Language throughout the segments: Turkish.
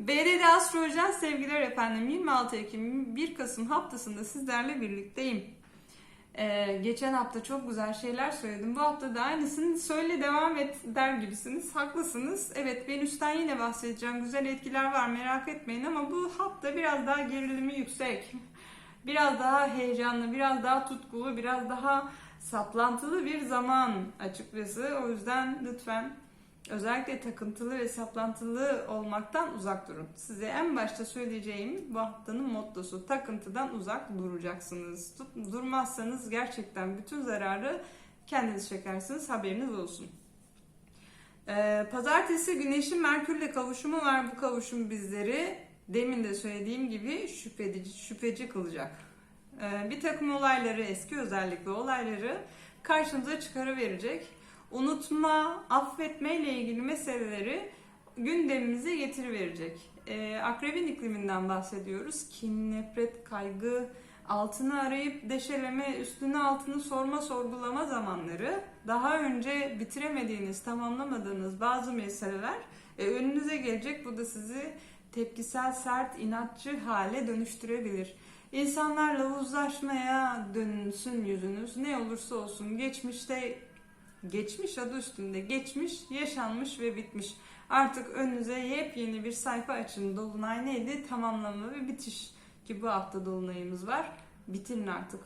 BDD Astroloji'den sevgiler efendim. 26 Ekim 1 Kasım haftasında sizlerle birlikteyim. Ee, geçen hafta çok güzel şeyler söyledim. Bu hafta da aynısını söyle devam et der gibisiniz. Haklısınız. Evet Venüs'ten yine bahsedeceğim. Güzel etkiler var merak etmeyin ama bu hafta biraz daha gerilimi yüksek. Biraz daha heyecanlı, biraz daha tutkulu, biraz daha saplantılı bir zaman açıkçası. O yüzden lütfen özellikle takıntılı ve saplantılı olmaktan uzak durun. Size en başta söyleyeceğim bu haftanın mottosu takıntıdan uzak duracaksınız. Durmazsanız gerçekten bütün zararı kendiniz çekersiniz haberiniz olsun. Ee, Pazartesi Güneş'in Merkür'le kavuşumu var. Bu kavuşum bizleri demin de söylediğim gibi şüpheci, şüpheci kılacak. Ee, bir takım olayları, eski özellikle olayları karşımıza çıkarıverecek. Unutma, affetme ile ilgili meseleleri gündemimize getiriverecek. Ee, akrebin ikliminden bahsediyoruz. Kin, nefret, kaygı, altını arayıp deşeleme, üstüne altını sorma, sorgulama zamanları, daha önce bitiremediğiniz, tamamlamadığınız bazı meseleler e, önünüze gelecek. Bu da sizi tepkisel, sert, inatçı hale dönüştürebilir. İnsanlarla uzlaşmaya dönünsün yüzünüz. Ne olursa olsun geçmişte geçmiş adı üstünde geçmiş, yaşanmış ve bitmiş. Artık önünüze yepyeni bir sayfa açın. Dolunay neydi? Tamamlama ve bitiş ki bu hafta dolunayımız var. Bitirin artık.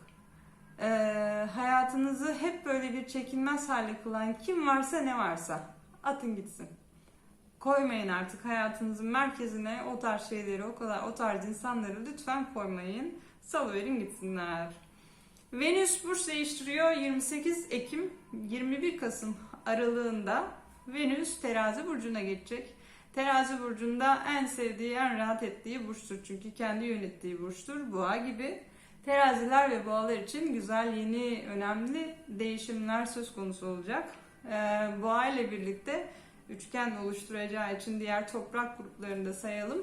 Ee, hayatınızı hep böyle bir çekilmez hale kılan kim varsa ne varsa atın gitsin. Koymayın artık hayatınızın merkezine o tarz şeyleri, o kadar o tarz insanları lütfen koymayın. Salıverin gitsinler. Venüs burç değiştiriyor 28 Ekim 21 Kasım aralığında Venüs terazi burcuna geçecek. Terazi burcunda en sevdiği, en rahat ettiği burçtur. Çünkü kendi yönettiği burçtur. Boğa gibi. Teraziler ve boğalar için güzel, yeni, önemli değişimler söz konusu olacak. Ee, boğa ile birlikte üçgen oluşturacağı için diğer toprak gruplarını da sayalım.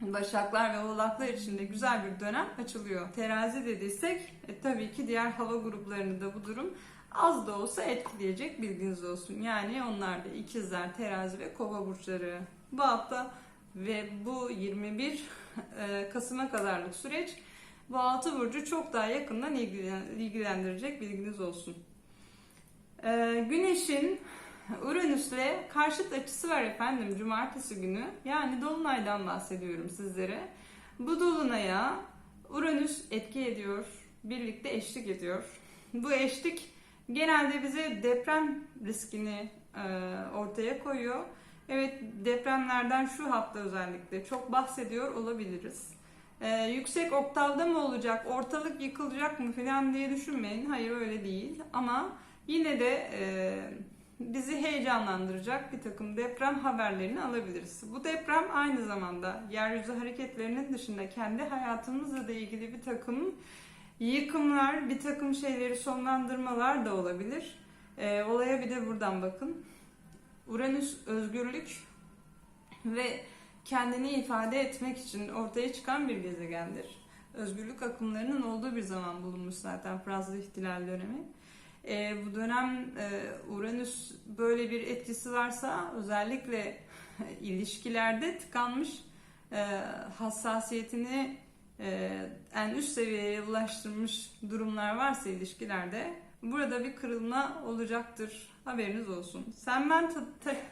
Başaklar ve oğlaklar için de güzel bir dönem açılıyor. Terazi dediysek e, tabii ki diğer hava gruplarını da bu durum az da olsa etkileyecek bilginiz olsun. Yani onlar da ikizler, terazi ve kova burçları. Bu hafta ve bu 21 e, Kasım'a kadarlık süreç bu altı burcu çok daha yakından ilgilen- ilgilendirecek bilginiz olsun. E, Güneşin Uranüs'le karşıt açısı var efendim cumartesi günü. Yani dolunaydan bahsediyorum sizlere. Bu dolunaya Uranüs etki ediyor, birlikte eşlik ediyor. Bu eşlik genelde bize deprem riskini e, ortaya koyuyor. Evet depremlerden şu hafta özellikle çok bahsediyor olabiliriz. E, yüksek oktavda mı olacak, ortalık yıkılacak mı falan diye düşünmeyin. Hayır öyle değil ama yine de e, bizi heyecanlandıracak bir takım deprem haberlerini alabiliriz. Bu deprem aynı zamanda yeryüzü hareketlerinin dışında kendi hayatımızla da ilgili bir takım yıkımlar, bir takım şeyleri sonlandırmalar da olabilir. Ee, olaya bir de buradan bakın. Uranüs özgürlük ve kendini ifade etmek için ortaya çıkan bir gezegendir. Özgürlük akımlarının olduğu bir zaman bulunmuş zaten Fransız İhtilal dönemi. Ee, bu dönem e, Uranüs böyle bir etkisi varsa özellikle ilişkilerde tıkanmış e, hassasiyetini e, en üst seviyeye ulaştırmış durumlar varsa ilişkilerde burada bir kırılma olacaktır. Haberiniz olsun. Sen ben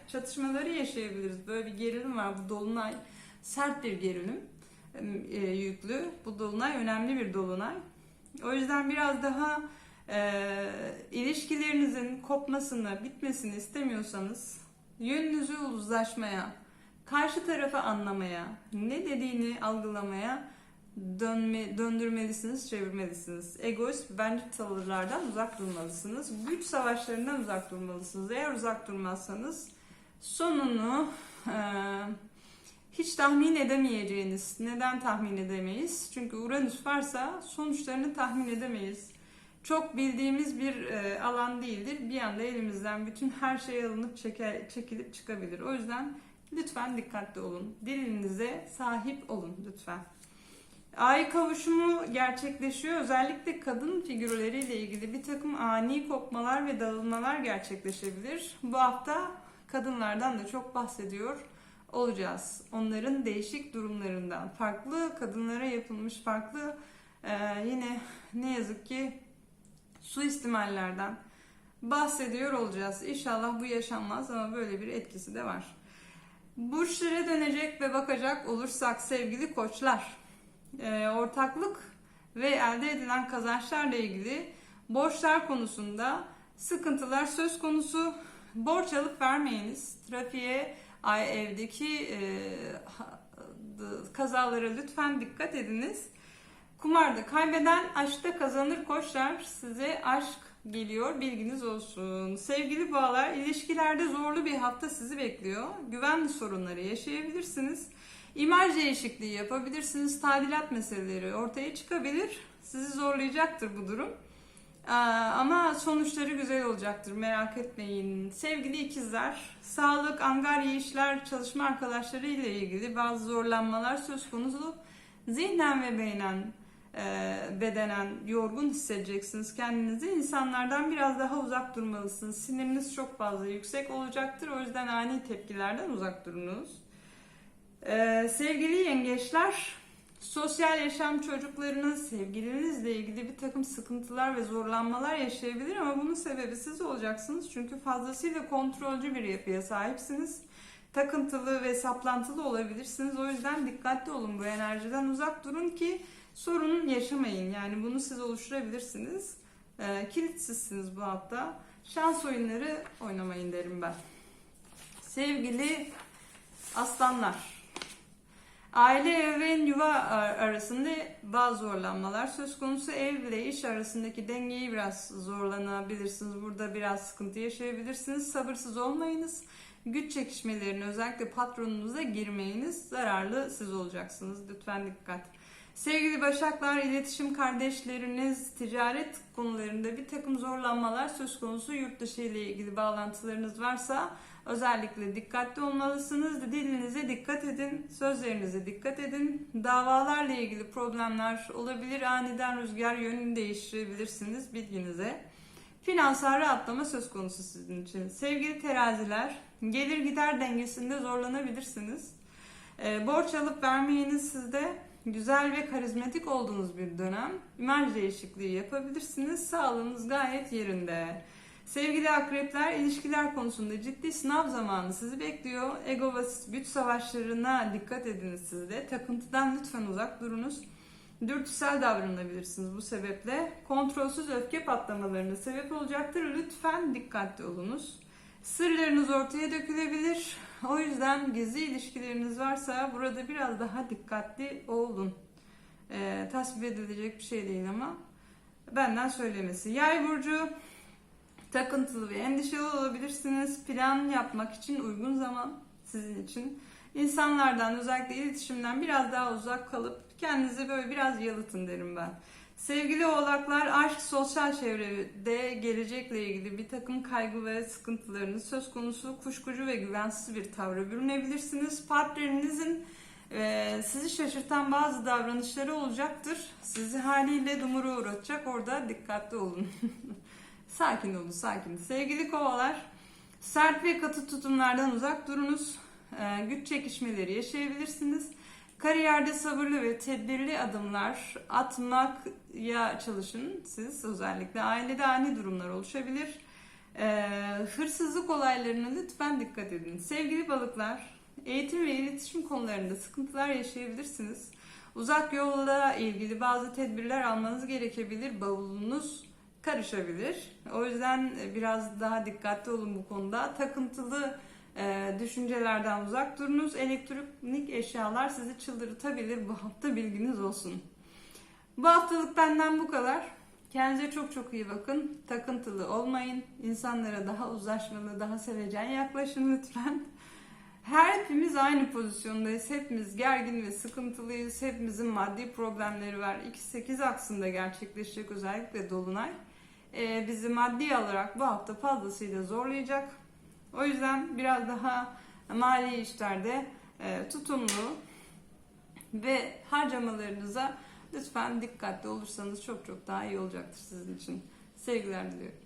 çatışmaları yaşayabiliriz. Böyle bir gerilim var. Bu dolunay sert bir gerilim e, yüklü. Bu dolunay önemli bir dolunay. O yüzden biraz daha e, ilişkilerinizin kopmasını, bitmesini istemiyorsanız yönünüzü uzlaşmaya, karşı tarafı anlamaya, ne dediğini algılamaya dönme, döndürmelisiniz, çevirmelisiniz. Egoist bence tavırlardan uzak durmalısınız. Güç savaşlarından uzak durmalısınız. Eğer uzak durmazsanız sonunu e, hiç tahmin edemeyeceğiniz. Neden tahmin edemeyiz? Çünkü Uranüs varsa sonuçlarını tahmin edemeyiz çok bildiğimiz bir e, alan değildir. Bir anda elimizden bütün her şey alınıp çekilip çıkabilir. O yüzden lütfen dikkatli olun. Dilinize sahip olun lütfen. Ay kavuşumu gerçekleşiyor. Özellikle kadın figürleriyle ilgili bir takım ani kopmalar ve dağılmalar gerçekleşebilir. Bu hafta kadınlardan da çok bahsediyor olacağız. Onların değişik durumlarından, farklı kadınlara yapılmış farklı e, yine ne yazık ki suistimallerden bahsediyor olacağız. İnşallah bu yaşanmaz ama böyle bir etkisi de var. Burçlara dönecek ve bakacak olursak sevgili koçlar, e, ortaklık ve elde edilen kazançlarla ilgili borçlar konusunda sıkıntılar söz konusu. Borç alıp vermeyiniz. Trafiğe, evdeki e, kazalara lütfen dikkat ediniz. Kumarda kaybeden aşkta kazanır koçlar. Size aşk geliyor bilginiz olsun. Sevgili boğalar ilişkilerde zorlu bir hafta sizi bekliyor. Güven sorunları yaşayabilirsiniz. İmaj değişikliği yapabilirsiniz. Tadilat meseleleri ortaya çıkabilir. Sizi zorlayacaktır bu durum. Ama sonuçları güzel olacaktır merak etmeyin. Sevgili ikizler, sağlık, angarya işler, çalışma arkadaşları ile ilgili bazı zorlanmalar söz konusu. Zihnen ve beynen, e, bedenen yorgun hissedeceksiniz kendinizi. İnsanlardan biraz daha uzak durmalısınız. Siniriniz çok fazla yüksek olacaktır. O yüzden ani tepkilerden uzak durunuz. Ee, sevgili yengeçler, sosyal yaşam çocuklarınız, sevgilinizle ilgili bir takım sıkıntılar ve zorlanmalar yaşayabilir ama bunun sebebi siz olacaksınız. Çünkü fazlasıyla kontrolcü bir yapıya sahipsiniz. Takıntılı ve saplantılı olabilirsiniz. O yüzden dikkatli olun bu enerjiden uzak durun ki sorun yaşamayın. Yani bunu siz oluşturabilirsiniz. Ee, kilitsizsiniz bu hafta. Şans oyunları oynamayın derim ben. Sevgili aslanlar. Aile ev ve yuva ar- arasında bazı zorlanmalar söz konusu. Ev ile iş arasındaki dengeyi biraz zorlanabilirsiniz. Burada biraz sıkıntı yaşayabilirsiniz. Sabırsız olmayınız. Güç çekişmelerine özellikle patronunuza girmeyiniz. Zararlı siz olacaksınız. Lütfen dikkat. Sevgili Başaklar, iletişim kardeşleriniz, ticaret konularında bir takım zorlanmalar söz konusu. Yurt dışı ile ilgili bağlantılarınız varsa özellikle dikkatli olmalısınız. Dilinize dikkat edin, sözlerinize dikkat edin. Davalarla ilgili problemler olabilir. Aniden rüzgar yönünü değiştirebilirsiniz bilginize. Finansal rahatlama söz konusu sizin için. Sevgili teraziler, gelir gider dengesinde zorlanabilirsiniz. Ee, borç alıp vermeyiniz sizde güzel ve karizmatik olduğunuz bir dönem. İmaj değişikliği yapabilirsiniz. Sağlığınız gayet yerinde. Sevgili akrepler, ilişkiler konusunda ciddi sınav zamanı sizi bekliyor. Ego ve güç savaşlarına dikkat ediniz siz de. Takıntıdan lütfen uzak durunuz. Dürtüsel davranabilirsiniz bu sebeple. Kontrolsüz öfke patlamalarına sebep olacaktır. Lütfen dikkatli olunuz. Sırlarınız ortaya dökülebilir. O yüzden gizli ilişkileriniz varsa burada biraz daha dikkatli olun. Ee, tasvip edilecek bir şey değil ama benden söylemesi. Yay burcu takıntılı ve endişeli olabilirsiniz. Plan yapmak için uygun zaman sizin için. İnsanlardan özellikle iletişimden biraz daha uzak kalıp kendinizi böyle biraz yalıtın derim ben. Sevgili oğlaklar aşk sosyal çevrede gelecekle ilgili bir takım kaygı ve sıkıntılarınız söz konusu kuşkucu ve güvensiz bir tavra bürünebilirsiniz. Partnerinizin e, sizi şaşırtan bazı davranışları olacaktır. Sizi haliyle dumura uğratacak orada dikkatli olun. sakin olun sakin. Sevgili kovalar sert ve katı tutumlardan uzak durunuz. E, güç çekişmeleri yaşayabilirsiniz. Kariyerde sabırlı ve tedbirli adımlar atmaya çalışın siz özellikle. Ailede ani durumlar oluşabilir. Ee, hırsızlık olaylarına lütfen dikkat edin. Sevgili balıklar, eğitim ve iletişim konularında sıkıntılar yaşayabilirsiniz. Uzak yolla ilgili bazı tedbirler almanız gerekebilir. Bavulunuz karışabilir. O yüzden biraz daha dikkatli olun bu konuda. Takıntılı e, düşüncelerden uzak durunuz. Elektronik eşyalar sizi çıldırtabilir. Bu hafta bilginiz olsun. Bu haftalık benden bu kadar. Kendinize çok çok iyi bakın. Takıntılı olmayın. İnsanlara daha uzlaşmalı, daha sevecen yaklaşın lütfen. Her hepimiz aynı pozisyondayız. Hepimiz gergin ve sıkıntılıyız. Hepimizin maddi problemleri var. 2-8 aksında gerçekleşecek özellikle Dolunay. Ee, bizi maddi olarak bu hafta fazlasıyla zorlayacak. O yüzden biraz daha mali işlerde e, tutumlu ve harcamalarınıza lütfen dikkatli olursanız çok çok daha iyi olacaktır sizin için. Sevgiler diliyorum.